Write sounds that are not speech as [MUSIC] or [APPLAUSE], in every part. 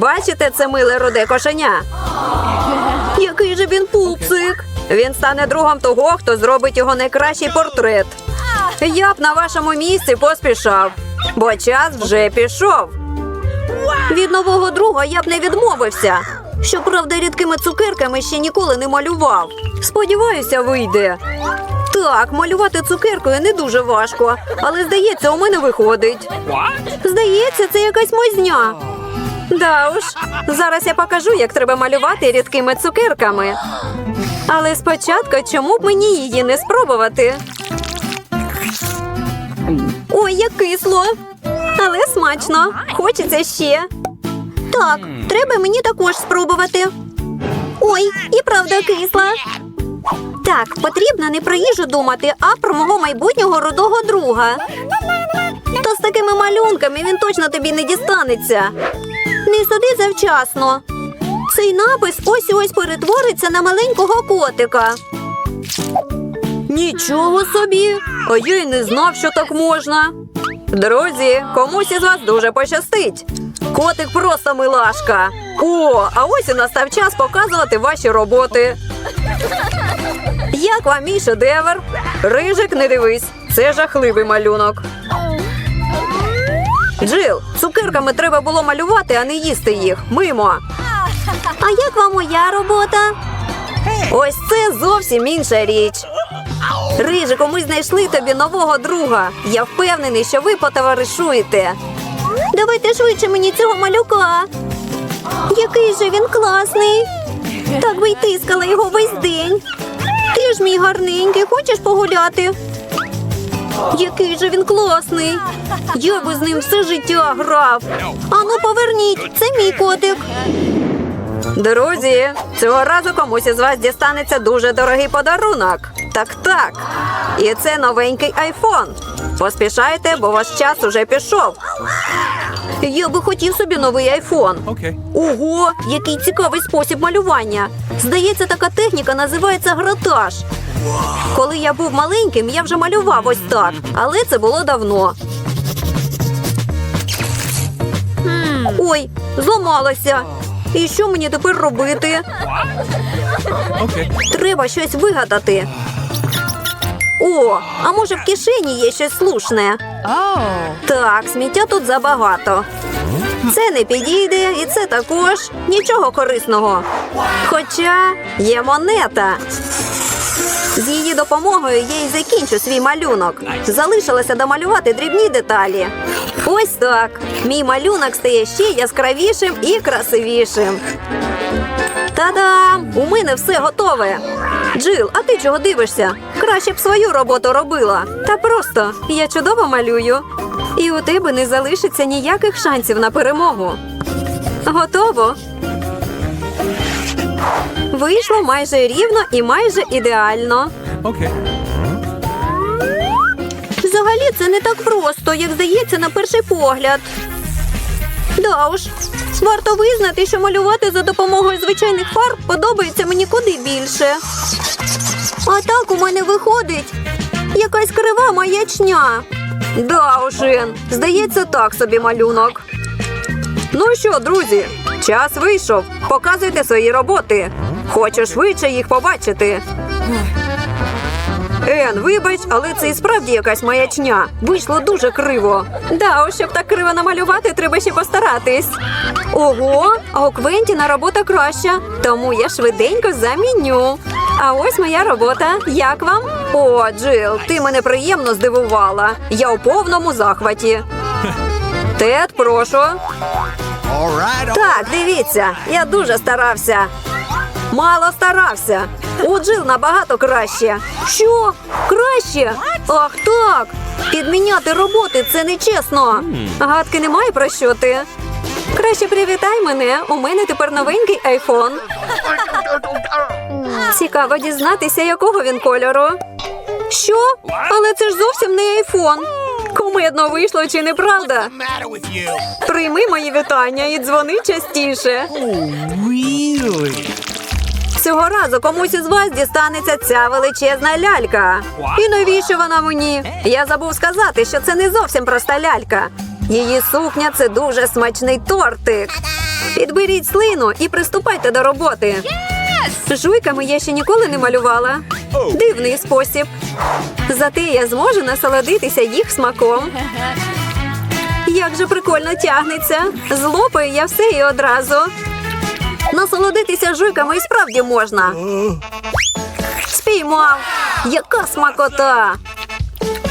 Бачите це миле руде кошеня? Який же він пупсик? Він стане другом того, хто зробить його найкращий портрет. Я б на вашому місці поспішав, бо час вже пішов. Від нового друга я б не відмовився. Щоправда, рідкими цукерками ще ніколи не малював. Сподіваюся, вийде. Так, малювати цукеркою не дуже важко, але здається, у мене виходить. Здається, це якась мозня. Да уж, зараз я покажу, як треба малювати рідкими цукерками. Але спочатку чому б мені її не спробувати? Ой, як кисло. Але смачно. Хочеться ще. Так, треба мені також спробувати. Ой, і правда кисла. Так, потрібно не про їжу думати, а про мого майбутнього рудого друга. Та з такими малюнками він точно тобі не дістанеться. Не суди завчасно. Цей напис ось ось перетвориться на маленького котика. Нічого собі. А я й не знав, що так можна. Друзі, комусь із вас дуже пощастить. Котик просто милашка. О, а ось і настав час показувати ваші роботи. Як вам мій шедевр? Рижик, не дивись, це жахливий малюнок. Джил, цукерками треба було малювати, а не їсти їх. Мимо. А як вам моя робота? Ось це зовсім інша річ. Рижику, ми знайшли тобі нового друга. Я впевнений, що ви потоваришуєте. Давайте швидше мені цього малюка. Який же він класний. Так би й тискала його весь день. Ти ж мій гарненький, хочеш погуляти? Який же він класний. Я би з ним все життя грав. Ану, поверніть, це мій котик. Друзі, цього разу комусь із вас дістанеться дуже дорогий подарунок. Так, так. І це новенький айфон. Поспішайте, бо ваш час уже пішов. Я би хотів собі новий айфон. Okay. Ого, який цікавий спосіб малювання. Здається, така техніка називається гратаж. Коли я був маленьким, я вже малював ось так, але це було давно. Ой, зламалася. І що мені тепер робити? Okay. Треба щось вигадати. О, а може в кишені є щось слушне? Так, сміття тут забагато. Це не підійде, і це також нічого корисного. Хоча є монета. З її допомогою я й закінчу свій малюнок. Залишилося домалювати дрібні деталі. Ось так. Мій малюнок стає ще яскравішим і красивішим. Та-дам! У мене все готове. Джил, а ти чого дивишся? Краще б свою роботу робила. Та просто я чудово малюю. І у тебе не залишиться ніяких шансів на перемогу. Готово. Вийшло майже рівно і майже ідеально. Okay. Взагалі це не так просто, як здається на перший погляд. Да уж, варто визнати, що малювати за допомогою звичайних фарб подобається мені куди більше. А так у мене виходить якась крива маячня. Да уж, здається, так собі малюнок. Ну що, друзі, час вийшов. Показуйте свої роботи. Хочу швидше їх побачити. Ен, вибач, але це і справді якась маячня. Вийшло дуже криво. Да, ось щоб так криво намалювати, треба ще постаратись. Ого, а у Квентіна робота краща, тому я швиденько заміню. А ось моя робота. Як вам? О, Джил, ти мене приємно здивувала. Я у повному захваті. Тед, прошу. Right. Так, дивіться, я дуже старався. Мало старався. У Джил набагато краще. Що? Краще? Ах так. Підміняти роботи це нечесно. Гадки немає про що ти. Краще привітай мене. У мене тепер новенький айфон. Цікаво дізнатися, якого він кольору. Що? Але це ж зовсім не айфон. Кумедно вийшло, чи не правда? Прийми мої вітання і дзвони частіше. Really? Цього разу комусь із вас дістанеться ця величезна лялька. І навіщо вона мені? Я забув сказати, що це не зовсім проста лялька. Її сукня це дуже смачний тортик. Підберіть слину і приступайте до роботи. Жуйками я ще ніколи не малювала. Дивний спосіб. Зате я зможу насолодитися їх смаком. Як же прикольно тягнеться. Злопаю я все і одразу. Насолодитися жуйками і справді можна. Спіймав. Яка смакота!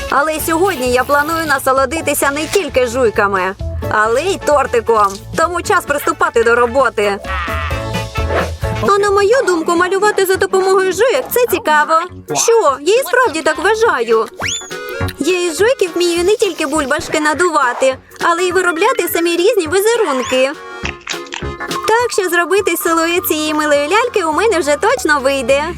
Але сьогодні я планую насолодитися не тільки жуйками, але й тортиком. Тому час приступати до роботи. А на мою думку, малювати за допомогою жуйок це цікаво. Що? Я і справді так вважаю. Я із жуйків вмію не тільки бульбашки надувати, але й виробляти самі різні візерунки. Так що зробити силует цієї милої ляльки у мене вже точно вийде. [LAUGHS]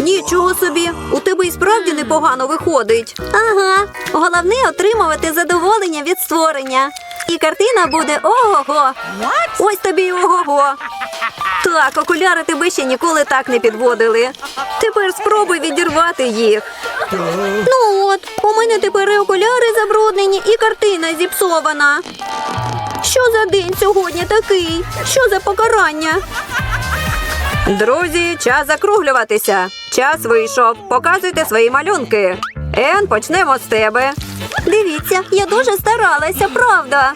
Нічого собі, у тебе і справді непогано виходить. Ага, головне отримувати задоволення від створення. І картина буде ого-го. Ось тобі й ого-го. Так, окуляри тебе ще ніколи так не підводили. Тепер спробуй відірвати їх. Ну от, мене тепер і окуляри забруднені, і картина зіпсована. Що за день сьогодні такий? Що за покарання? Друзі, час закруглюватися. Час вийшов. Показуйте свої малюнки. Ен, почнемо з тебе. Дивіться, я дуже старалася, правда.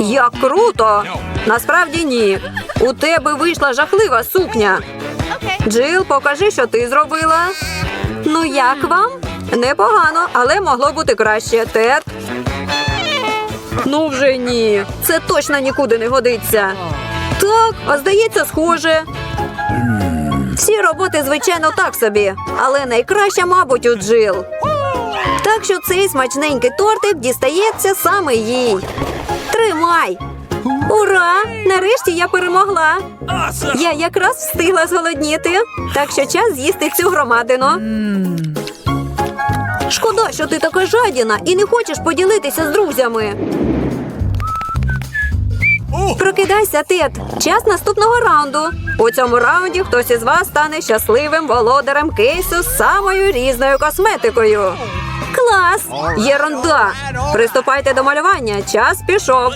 Як круто! Насправді ні. У тебе вийшла жахлива сукня. Джил, покажи, що ти зробила. Ну як вам? Непогано, але могло бути краще. Тед. Ну вже ні. Це точно нікуди не годиться. Так, а здається, схоже. Всі роботи, звичайно, так собі, але найкраща, мабуть, у Джил. Так що цей смачненький тортик дістається саме їй. Тримай! Ура! Нарешті я перемогла. Я якраз встигла зголодніти, так що час з'їсти цю громадину. Шкода, що ти така жадіна і не хочеш поділитися з друзями. Прокидайся, Тед. Час наступного раунду. У цьому раунді хтось із вас стане щасливим володарем кейсу з самою різною косметикою. Клас! Єрунда! Приступайте до малювання. Час пішов.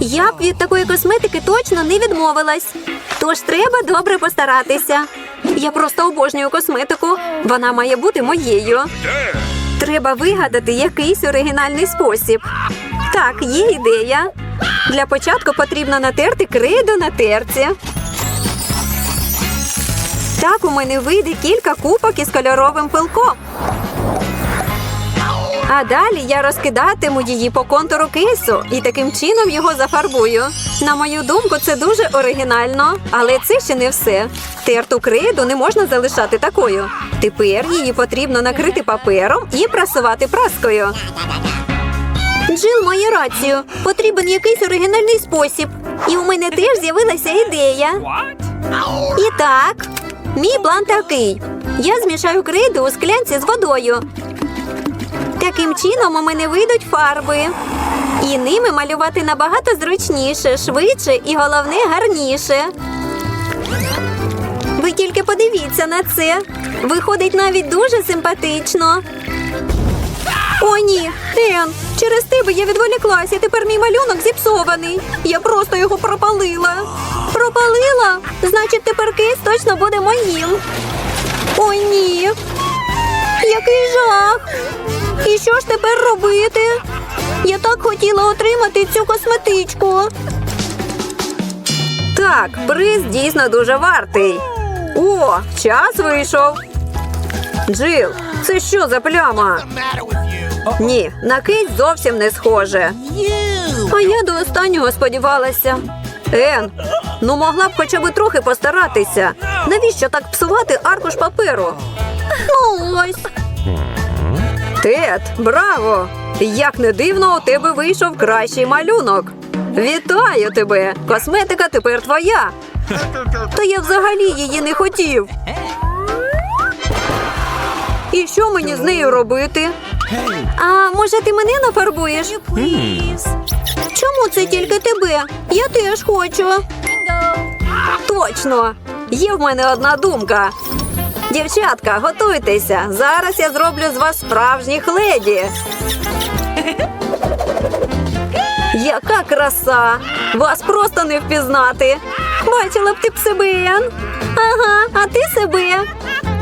Я б від такої косметики точно не відмовилась. Тож треба добре постаратися. Я просто обожнюю косметику. Вона має бути моєю. Треба вигадати якийсь оригінальний спосіб. Так, є ідея. Для початку потрібно натерти крейду на терці. Так у мене вийде кілька купок із кольоровим пилком. А далі я розкидатиму її по контуру кейсу і таким чином його зафарбую. На мою думку, це дуже оригінально, але це ще не все. Терту крейду не можна залишати такою. Тепер її потрібно накрити папером і прасувати праскою. Джил має рацію. Потрібен якийсь оригінальний спосіб. І у мене теж з'явилася ідея. І так, мій план такий: я змішаю крейду у склянці з водою. Таким чином у мене вийдуть фарби. І ними малювати набагато зручніше, швидше і головне гарніше. Ви тільки подивіться на це. Виходить навіть дуже симпатично. О, ні, Ен, через тебе я відволіклася, тепер мій малюнок зіпсований. Я просто його пропалила. Пропалила? Значить, тепер кейс точно буде моїм. О, ні. Який жах! І що ж тепер робити? Я так хотіла отримати цю косметичку. Так, приз дійсно дуже вартий. О, час вийшов. Джил, це що за пляма? Ні, на кить зовсім не схоже. А я до останнього сподівалася. Ен, ну могла б хоча б трохи постаратися. Навіщо так псувати аркуш паперу? Ну ось. Тед, браво! Як не дивно, у тебе вийшов кращий малюнок. Вітаю тебе! Косметика тепер твоя. Та я взагалі її не хотів. І що мені з нею робити? А може ти мене нафарбуєш? Чому це тільки тебе? Я теж хочу. Точно! Є в мене одна думка. Дівчатка, готуйтеся. Зараз я зроблю з вас справжніх леді. Яка краса! Вас просто не впізнати. Бачила б ти б себе. Ага, а ти себе.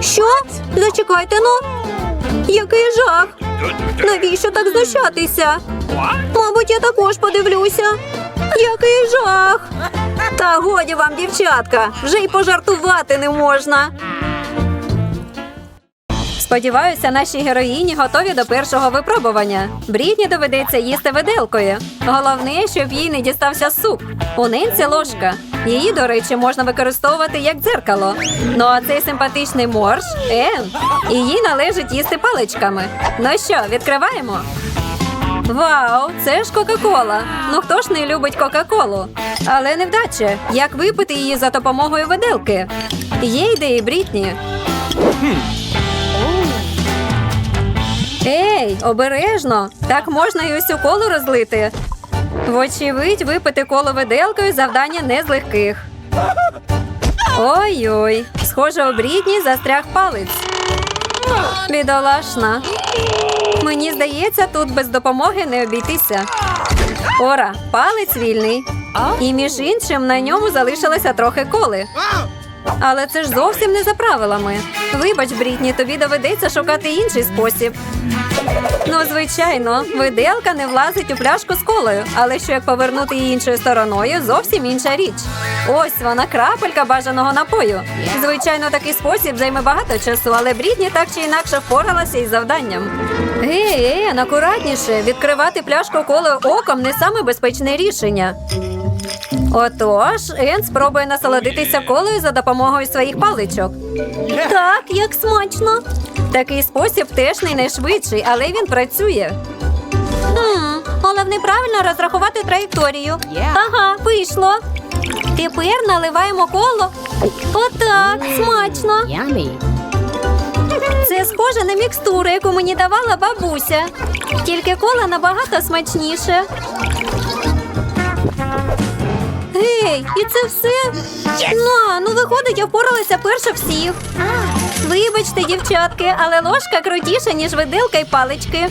Що? Зачекайте, ну. Який жах! Навіщо так знущатися? Мабуть, я також подивлюся. Який жах! Та годі вам, дівчатка, вже й пожартувати не можна. Сподіваюся, наші героїні готові до першого випробування. Брідні доведеться їсти виделкою. Головне, щоб їй не дістався суп. У нинці ложка. Її, до речі, можна використовувати як дзеркало. Ну а цей симпатичний морж Ен. І їй належить їсти паличками. Ну що, відкриваємо? Вау, це ж Кока-Кола. Ну хто ж не любить Кока-Колу? Але невдача. Як випити її за допомогою виделки? Є ідеї, Брітні. Ей, обережно! Так можна і усю колу розлити. Вочевидь, випити коло виделкою завдання не з легких. Ой-ой, схоже, у Брітні застряг палець. Бідолашна. Мені здається, тут без допомоги не обійтися. Ора, палець вільний. І між іншим на ньому залишилося трохи коли. Але це ж зовсім не за правилами. Вибач, Брітні, тобі доведеться шукати інший спосіб. Ну, звичайно, виделка не влазить у пляшку з колою, але що як повернути її іншою стороною, зовсім інша річ. Ось вона крапелька бажаного напою. Звичайно, такий спосіб займе багато часу, але Брітні так чи інакше впоралася із завданням. Гей, акуратніше, відкривати пляшку колою оком не саме безпечне рішення. Отож, Ен спробує насолодитися колою за допомогою своїх паличок. Так, як смачно. Такий спосіб теж не найшвидший, але він працює. Хм, головне правильно розрахувати траєкторію. Ага, вийшло. Тепер наливаємо коло. Отак, смачно. Це схоже на мікстуру, яку мені давала бабуся. Тільки кола набагато смачніше. Гей, і це все? На, ну виходить, я впоралася перше всіх. Вибачте, дівчатки, але ложка крутіша, ніж виделка і палички.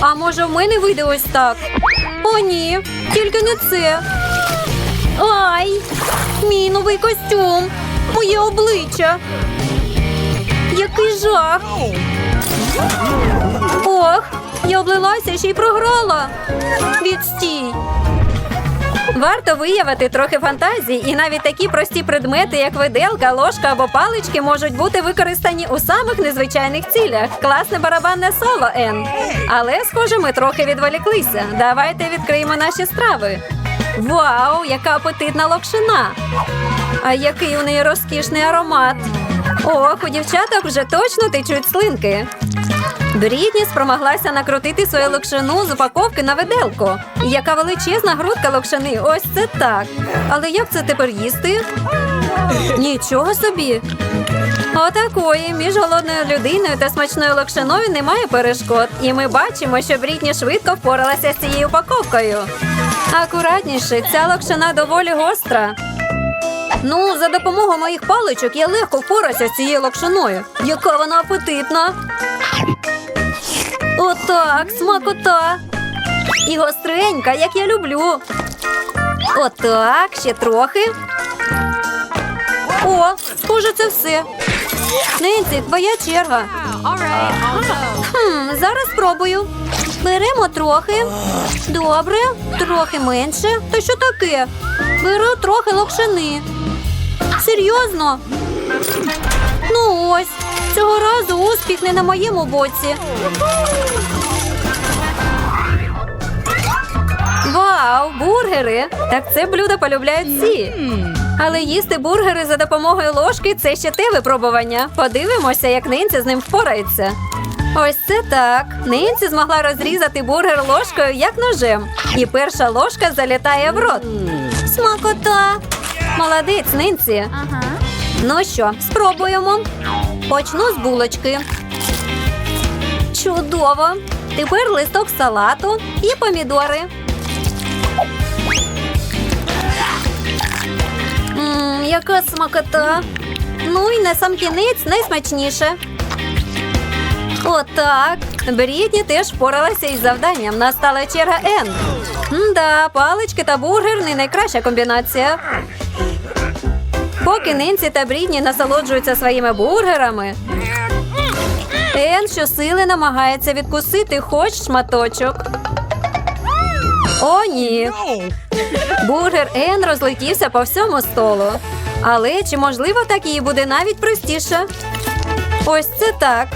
А може, в мене вийде ось так? О, ні, тільки не це. Ай! Мій новий костюм. Моє обличчя. Який жах! Ох, я облилася ще й програла. Відстій. Варто виявити трохи фантазії, і навіть такі прості предмети, як виделка, ложка або палички, можуть бути використані у самих незвичайних цілях. Класне барабанне соло, Ен. Але, схоже, ми трохи відволіклися. Давайте відкриємо наші страви. Вау, яка апетитна локшина! А який у неї розкішний аромат. Ох, у дівчаток вже точно течуть слинки. Брітні спромоглася накрутити свою локшину з упаковки на виделку. Яка величезна грудка локшини. Ось це так. Але як це тепер їсти? Нічого собі. Отакої між голодною людиною та смачною локшиною немає перешкод. І ми бачимо, що Брітні швидко впоралася з цією упаковкою. Акуратніше, ця локшина доволі гостра. Ну, за допомогою моїх паличок я легко впорався з цією локшиною. Яка вона апетитна. Отак, смакота. І гостренька, як я люблю. Отак, ще трохи. О, схоже, це все. Ненці, твоя черга. Хм, зараз спробую. Беремо трохи. Добре, трохи менше. Та що таке? Беру трохи локшини. Серйозно? Ну ось, цього разу успіх не на моєму боці. Вау, бургери! Так це блюдо полюбляють всі. Але їсти бургери за допомогою ложки це ще те випробування. Подивимося, як Нинці з ним впорається. Ось це так. Нинці змогла розрізати бургер ложкою як ножем. І перша ложка залітає в рот. Смакота! Молодець, Нинці. Ну що, спробуємо. Почну з булочки. Чудово! Тепер листок салату і помідори. Мм, яка смакота. Ну і на сам кінець найсмачніше. Отак. Брітні теж впоралася із завданням. Настала черга Ен. Да, палички та бургер не найкраща комбінація. Поки Ненсі та Брітні насолоджуються своїми бургерами, Ен щосили намагається відкусити хоч шматочок. О, ні. Бургер Ен розлетівся по всьому столу. Але чи можливо так їй буде навіть простіше? Ось це так.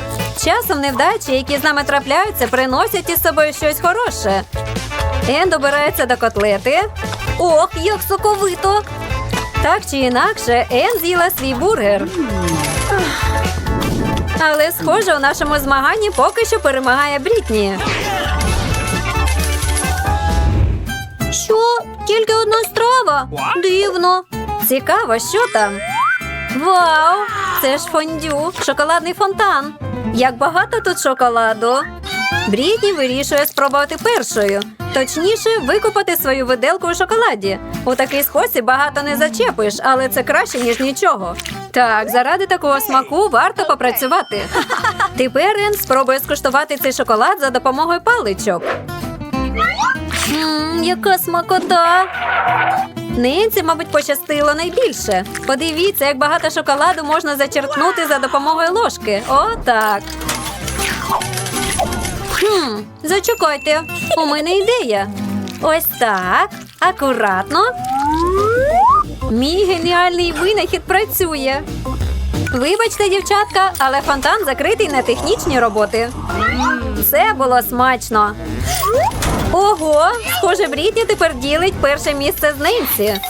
Часом невдачі, які з нами трапляються, приносять із собою щось хороше. Ен добирається до котлети. Ох, як соковито! Так чи інакше, Ен з'їла свій бургер. Але, схоже, у нашому змаганні поки що перемагає Брітні. Що? Тільки одна страва? Дивно. Цікаво, що там. Вау! Це ж фондю, шоколадний фонтан. Як багато тут шоколаду. Брітні вирішує спробувати першою. Точніше, викупати свою виделку у шоколаді. У такий спосіб багато не зачепиш, але це краще, ніж нічого. Так, заради такого смаку варто попрацювати. [LAUGHS] Тепер Ен спробує скуштувати цей шоколад за допомогою паличок. Мм, яка смакота! Нинці, мабуть, пощастило найбільше. Подивіться, як багато шоколаду можна зачерпнути за допомогою ложки. О, так. Хм, зачекайте, у мене ідея. Ось так. Акуратно. Мій геніальний винахід працює. Вибачте, дівчатка, але фонтан закритий на технічні роботи. Це було смачно. Ого, схоже, Брітні тепер ділить перше місце з Ненсі.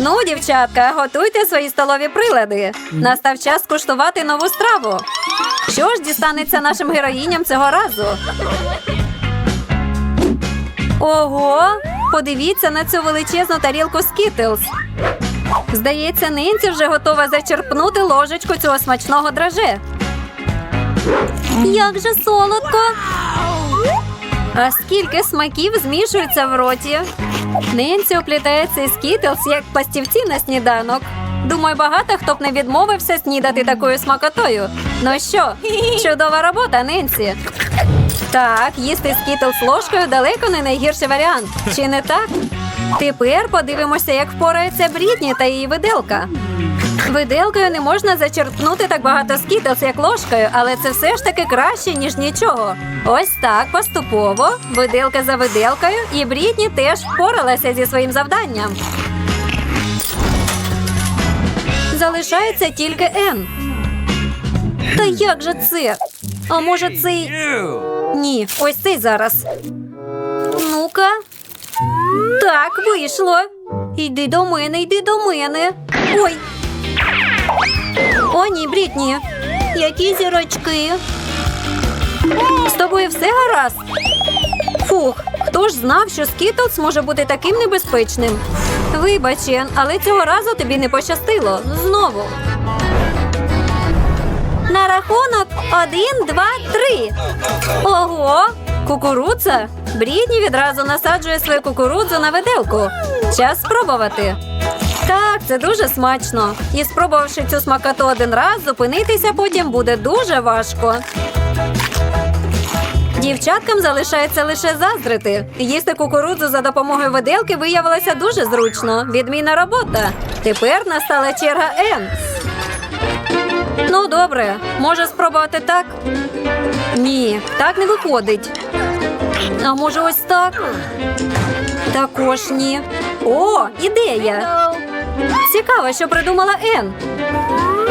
Ну, дівчатка, готуйте свої столові прилади. Настав час скуштувати нову страву. Що ж дістанеться нашим героїням цього разу? Ого, подивіться на цю величезну тарілку Skittles. Здається, Ненсі вже готова зачерпнути ложечку цього смачного драже. Як же солодко! А скільки смаків змішується в роті? Ненсі оплітає цей скітлс як пластівці на сніданок. Думаю, багато хто б не відмовився снідати такою смакотою. Ну що, чудова робота, Ненсі. Так, їсти скітлс ложкою далеко не найгірший варіант. Чи не так? Тепер подивимося, як впорається Брітні та її виделка. Виделкою не можна зачерпнути так багато скітлс, як ложкою, але це все ж таки краще, ніж нічого. Ось так, поступово, виделка за виделкою, і Брітні теж впоралася зі своїм завданням. Залишається тільки Н. Та як же це? А може цей. Ні, ось цей зараз. Ну-ка. Так, вийшло. Йди до мене, йди до мене. Ой. О, ні, Брітні. Які зірочки. З тобою все гаразд? Фух, хто ж знав, що Скітлс може бути таким небезпечним? Вибач, але цього разу тобі не пощастило. Знову. На рахунок один, два, три. Ого! Кукурудза? Брідні відразу насаджує свою кукурудзу на виделку. Час спробувати. Так, це дуже смачно. І спробувавши цю смакоту один раз, зупинитися потім буде дуже важко. Дівчаткам залишається лише заздрити. Їсти кукурудзу за допомогою виделки виявилося дуже зручно. Відмінна робота. Тепер настала черга Н. Ну, добре, може спробувати так? Ні, так не виходить. А може, ось так? Також ні. О, ідея! Цікаво, що придумала Ен.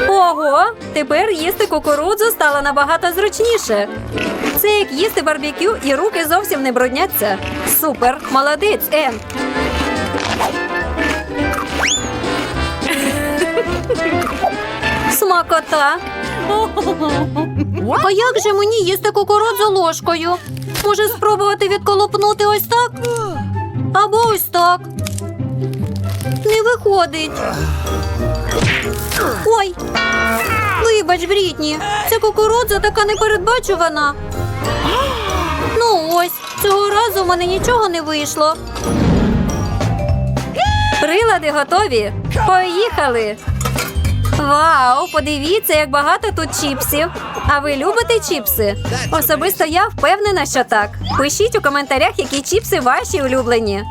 Ого, тепер їсти кукурудзу стало набагато зручніше. Це як їсти барбекю і руки зовсім не брудняться. Супер, молодець, Ен. Смакота. А як же мені їсти кукурудзу ложкою? Може спробувати відколупнути ось так? Або ось так. Не виходить. Ой. Вибач, Брітні, ця кукурудза така непередбачувана. Ну ось, цього разу в мене нічого не вийшло. Прилади готові. Поїхали. Вау, подивіться, як багато тут чіпсів. А ви любите чіпси? Особисто я впевнена, що так. Пишіть у коментарях, які чіпси ваші улюблені.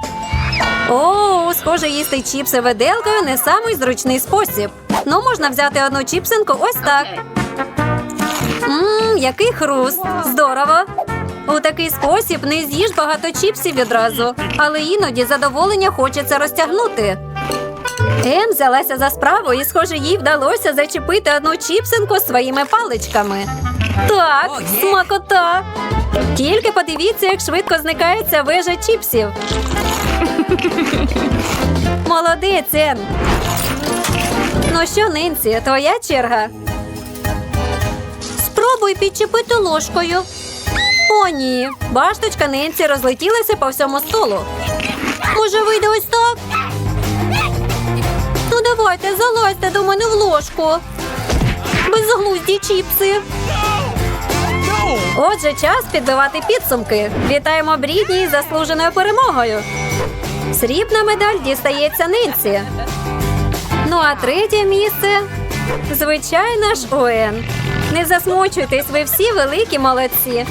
О, схоже, їсти чіпси виделкою не самий зручний спосіб. Ну, можна взяти одну чіпсинку ось так. Мм, який хруст! Здорово! У такий спосіб не з'їж багато чіпсів відразу, але іноді задоволення хочеться розтягнути. Ем взялася за справу і, схоже, їй вдалося зачепити одну чіпсинку своїми паличками. Так, смакота! Тільки подивіться, як швидко зникає ця вежа чіпсів. [LAUGHS] Молодець, Ен. Ну що, Нинці, твоя черга. Спробуй підчепити ложкою. О, ні. Башточка Нинці розлетілася по всьому столу. Може, вийде ось так? Давайте, залазьте до мене в ложку. Безглузді чіпси. Отже, час підбивати підсумки. Вітаємо Брідні із заслуженою перемогою. Срібна медаль дістається Нинці. Ну а третє місце звичайно ж ОН. Не засмучуйтесь, ви всі великі молодці.